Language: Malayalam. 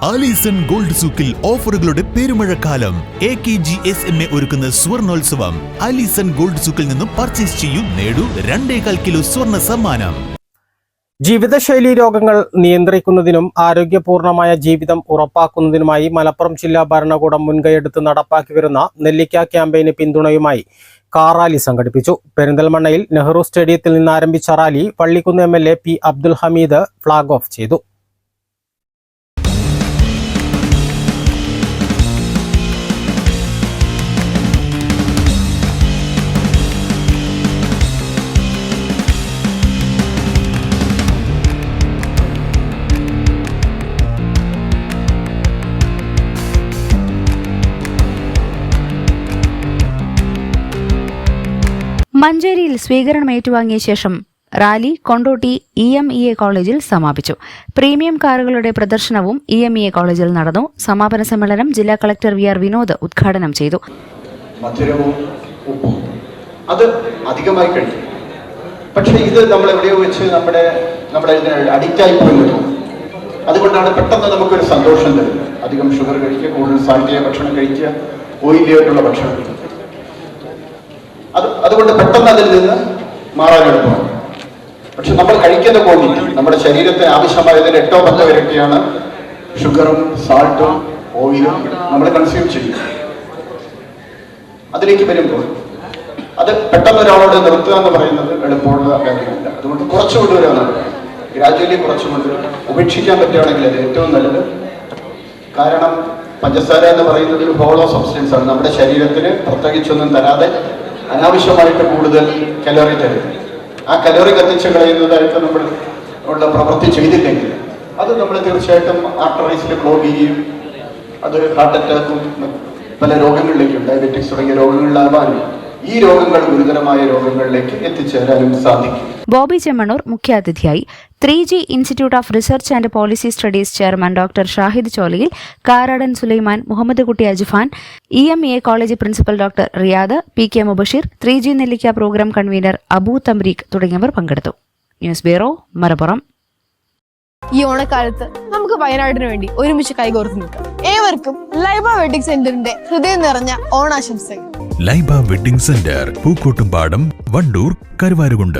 ആലീസൺ ഗോൾഡ് സൂക്കിൽ ഓഫറുകളുടെ പെരുമഴക്കാലം. A K G S M A ഒരുക്കുന്ന സ്വർണോത്സവം. ആലീസൺ ഗോൾഡ് സൂക്കിൽ നിന്നും പർച്ചേസ് ചെയ്യൂ നേടൂ രണ്ടേകാൽ കിലോ സ്വർണ സമ്മാനം. ജീവിതശൈലി രോഗങ്ങൾ നിയന്ത്രിക്കുന്നതിനും ആരോഗ്യപൂർണമായ ജീവിതം ഉറപ്പാക്കുന്നതിനുമായി മലപ്പുറം ജില്ലാ ഭരണകൂടം മുൻകൈയെടുത്ത് നടപ്പാക്കി വരുന്ന നെല്ലിക്ക ക്യാമ്പയിന് പിന്തുണയുമായി കാർ റാലി സംഘടിപ്പിച്ചു. പെരിന്തൽമണ്ണയിൽ നെഹ്റു സ്റ്റേഡിയത്തിൽ നിന്ന് ആരംഭിച്ച rally Pallikkunnu M L A P Abdul Hameed flag off ചെയ്തു. മഞ്ചേരിയിൽ സ്വീകരണം ഏറ്റുവാങ്ങിയ ശേഷം rally Kondotty E M E A കോളേജിൽ സമാപിച്ചു. പ്രീമിയം കാറുകളുടെ പ്രദർശനവും ഇ എം ഇ എ കോളേജിൽ നടന്നു. സമാപന സമ്മേളനം ജില്ലാ കളക്ടർ വി ആർ വിനോദ് ഉദ്ഘാടനം ചെയ്തു. അത് അധികമായി കഴിഞ്ഞു പക്ഷേ ഇത് നമ്മൾ എവിടെയോ വെച്ച് നമ്മുടെ നമ്മുടെ അഡിക്റ്റായി പോയിരുന്നു അതുകൊണ്ടാണ് പെട്ടെന്ന് നമുക്കൊരു സന്തോഷം തരുന്നത്. അധികം ഷുഗർ കഴിക്കുക കൂടുതൽ സാൾട്ടിയ ഭക്ഷണം കഴിക്കുക ഓയിലി ആയിട്ടുള്ള ഭക്ഷണം കഴിക്കുക. പെട്ടെന്ന് അതിൽ നിന്ന് മാറാൻ എളുപ്പമാണ് പക്ഷെ നമ്മൾ കഴിക്കുന്ന ക്വാണ്ടിറ്റി നമ്മുടെ ശരീരത്തിന് ആവശ്യമായതിന് എട്ടോ പത്തോ ഇരട്ടിയാണ് ഷുഗറും സാൾട്ടും ഓയിലും നമ്മൾ കൺസ്യൂം ചെയ്യും അതിലേക്ക് വരുമ്പോൾ അത് പെട്ടെന്ന് ഒരാളോട് നിർത്തുക എന്ന് പറയുന്നത് എളുപ്പമുള്ള കാര്യമല്ല. അതുകൊണ്ട് കുറച്ച് കൊണ്ടുവരിക എന്നാണ് ഗ്രാജുവലി കുറച്ച് കൊണ്ടുവരിക ഉപേക്ഷിക്കാൻ പറ്റുകയാണെങ്കിൽ അത് ഏറ്റവും നല്ലത്. കാരണം പഞ്ചസാര എന്ന് പറയുന്നത് ഒരു ഹോളോ സബ്സ്റ്റൻസ് ആണ്. നമ്മുടെ ശരീരത്തിന് പ്രത്യേകിച്ചൊന്നും തരാതെ അനാവശ്യമായിട്ട് കൂടുതൽ കലോറി തരും. ആ കലോറി കത്തിച്ച് കളയുന്നതായിട്ട് നമ്മൾ ഉള്ള പ്രവൃത്തി ചെയ്തില്ലെങ്കിൽ അത് നമ്മൾ തീർച്ചയായിട്ടും ആർട്ടറൈസിൽ ബ്ലോഗ് ചെയ്യും അത് ഹാർട്ട് അറ്റാക്കും പല രോഗങ്ങളിലേക്കും ഡയബറ്റിക്സ് തുടങ്ങിയ രോഗങ്ങളിലാവാനും ഈ രോഗങ്ങൾ ഗുരുതരമായ രോഗങ്ങളിലേക്ക് എത്തിച്ചേരാനും സാധിക്കും. ബോബി ചെമ്മണൂർ മുഖ്യാതിഥിയായി three G institute of research and policy studies chairman doctor Shahid Cholayil Karadan Sulaiman Muhammed Kutty Ajfan E M A college principal doctor Riyad P K Mubasheer three G നെല്ലിക്ക പ്രോഗ്രാം കൺവീനർ അബു തംരീഖ് തുടങ്ങിയവർ പങ്കെടുത്തു. News bureau Malappuram. ഈ ഓണക്കാലത്ത് നമുക്ക് വയനാടിന് വേണ്ടി ഒരുമിച്ച് കൈകോർത്ത് നിൽക്കാം. ഏവർക്കും ലൈബ വെഡിങ് സെന്ററിന്റെ ഹൃദയം നിറഞ്ഞ ഓണാശംസകൾ. Laiba wedding centre Pookkottumpadam Wandoor Karuvarakundu.